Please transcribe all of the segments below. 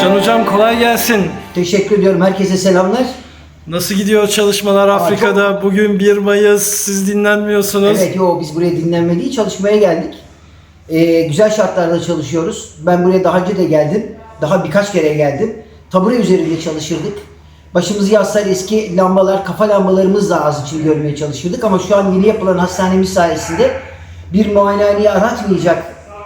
Can hocam kolay gelsin. Teşekkür ediyorum. Herkese selamlar. Nasıl gidiyor çalışmalar Afrika'da? Bugün 1 Mayıs. Siz dinlenmiyorsunuz. Evet, yo biz buraya dinlenme değil, çalışmaya geldik. Ee, güzel şartlarda çalışıyoruz. Ben buraya daha önce de geldim. Daha birkaç kere geldim. Tabure üzerinde çalışırdık. Başımızı yaslar eski lambalar, kafa lambalarımızla az için görmeye çalışırdık. Ama şu an yeni yapılan hastanemiz sayesinde bir muayenehaneyi aratmayacak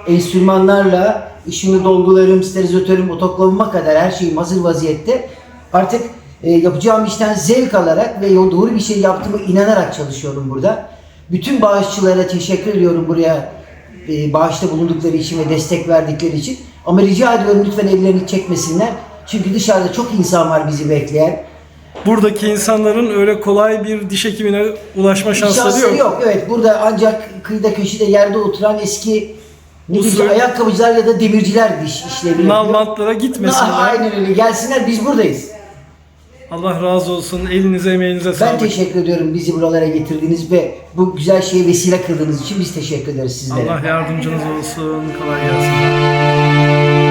enstrümanlarla ışını dolgularım, sterilizatörüm, otoklavıma kadar her şeyim hazır vaziyette. Artık e, yapacağım işten zevk alarak ve doğru bir şey yaptığımı inanarak çalışıyorum burada. Bütün bağışçılara teşekkür ediyorum buraya e, bağışta bulundukları için ve destek verdikleri için. Ama rica ediyorum lütfen ellerini çekmesinler. Çünkü dışarıda çok insan var bizi bekleyen. Buradaki insanların öyle kolay bir diş hekimine ulaşma şansları Şansları yok. Evet burada ancak kıyıda köşede yerde oturan eski ne Usul. ayakkabıcılar ya da demirciler diş işlevi yapıyor. Nalbantlara Ah, gitmesinler. Aynen öyle. Gelsinler biz buradayız. Allah razı olsun. Elinize emeğinize Ben sağlık. teşekkür ediyorum bizi buralara getirdiğiniz ve bu güzel şeye vesile kıldığınız için biz teşekkür ederiz sizlere. Allah yardımcınız olsun. Kolay gelsin.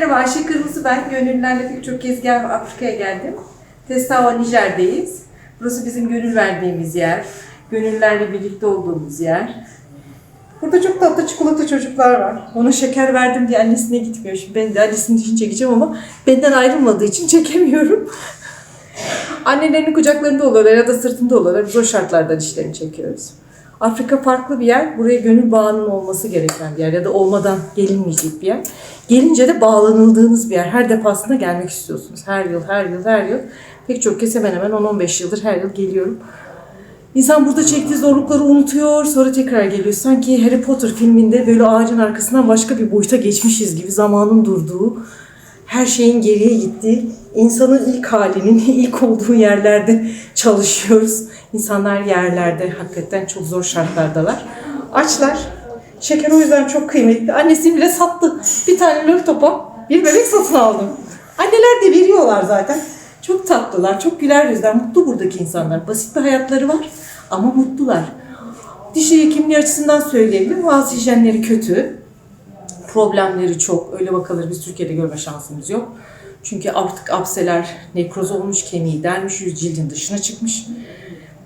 Merhaba Ayşe Kırmızı ben. Gönüllülerle pek çok kez gel Afrika'ya geldim. Testava Nijer'deyiz. Burası bizim gönül verdiğimiz yer. Gönüllerle birlikte olduğumuz yer. Burada çok tatlı çikolata çocuklar var. Ona şeker verdim diye annesine gitmiyor. Şimdi ben de annesinin dişini çekeceğim ama benden ayrılmadığı için çekemiyorum. Annelerinin kucaklarında oluyorlar ya da sırtında oluyorlar. Biz o şartlarda dişlerini çekiyoruz. Afrika farklı bir yer. Buraya gönül bağının olması gereken bir yer ya da olmadan gelinmeyecek bir yer. Gelince de bağlanıldığınız bir yer. Her defasında gelmek istiyorsunuz. Her yıl, her yıl, her yıl. Pek çok kez hemen hemen 10-15 yıldır her yıl geliyorum. İnsan burada çektiği zorlukları unutuyor, sonra tekrar geliyor. Sanki Harry Potter filminde böyle ağacın arkasından başka bir boyuta geçmişiz gibi zamanın durduğu, her şeyin geriye gittiği, insanın ilk halinin ilk olduğu yerlerde çalışıyoruz. İnsanlar yerlerde hakikaten çok zor şartlardalar. Açlar. Şeker o yüzden çok kıymetli. Annesi bile sattı. Bir tane lor topa bir bebek satın aldım. Anneler de veriyorlar zaten. Çok tatlılar, çok güler yüzler, mutlu buradaki insanlar. Basit bir hayatları var ama mutlular. Diş hekimliği açısından söyleyebilirim. Bazı hijyenleri kötü problemleri çok. Öyle vakaları biz Türkiye'de görme şansımız yok. Çünkü artık apseler nekroz olmuş, kemiği delmiş, yüz cildin dışına çıkmış.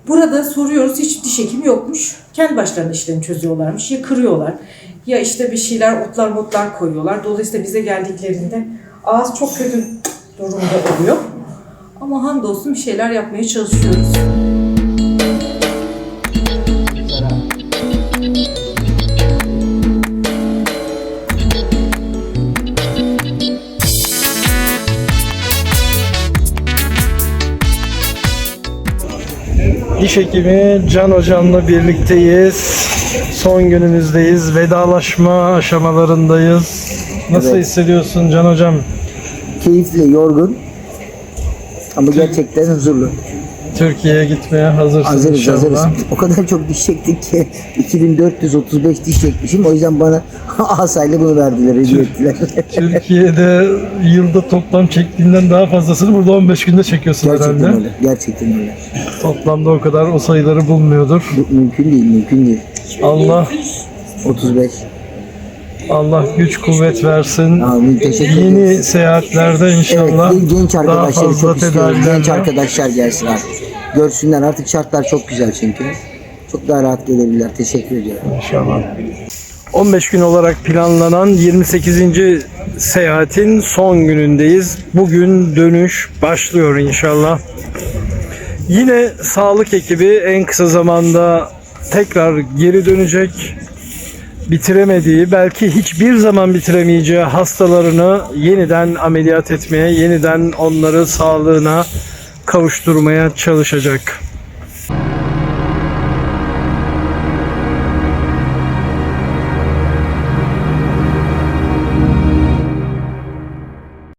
Burada soruyoruz hiç diş hekimi yokmuş. Kendi başlarına işlerini çözüyorlarmış. Ya kırıyorlar ya işte bir şeyler otlar motlar koyuyorlar. Dolayısıyla bize geldiklerinde ağız çok kötü durumda oluyor. Ama hamdolsun bir şeyler yapmaya çalışıyoruz. Diş hekimi Can hocamla birlikteyiz. Son günümüzdeyiz. Vedalaşma aşamalarındayız. Nasıl Evet. hissediyorsun Can hocam? Keyifli, yorgun ama gerçekten huzurlu. Türkiye'ye gitmeye hazırsın Hazırız inşallah. hazırız. O kadar çok diş çektik ki 2435 diş çekmişim. O yüzden bana asayla bunu verdiler, hediye ettiler. Türkiye'de yılda toplam çektiğinden daha fazlasını burada 15 günde çekiyorsun gerçekten herhalde. öyle. Gerçekten öyle. Toplamda o kadar o sayıları bulmuyordur. Bu mümkün değil, mümkün değil. Allah 35. Allah güç kuvvet versin. Amin. Teşekkür ederiz. Yeni seyahatlerde inşallah Evet, genç daha arkadaşları fazla çok istiyorum. Genç tedavilerle arkadaşlar gelsin artık. Görsünler artık şartlar çok güzel çünkü. Çok daha rahat gelebilirler. Teşekkür ediyorum. İnşallah. 15 gün olarak planlanan 28. seyahatin son günündeyiz. Bugün dönüş başlıyor inşallah. Yine sağlık ekibi en kısa zamanda tekrar geri dönecek. Bitiremediği, belki hiçbir zaman bitiremeyeceği hastalarını yeniden ameliyat etmeye, yeniden onları sağlığına kavuşturmaya çalışacak.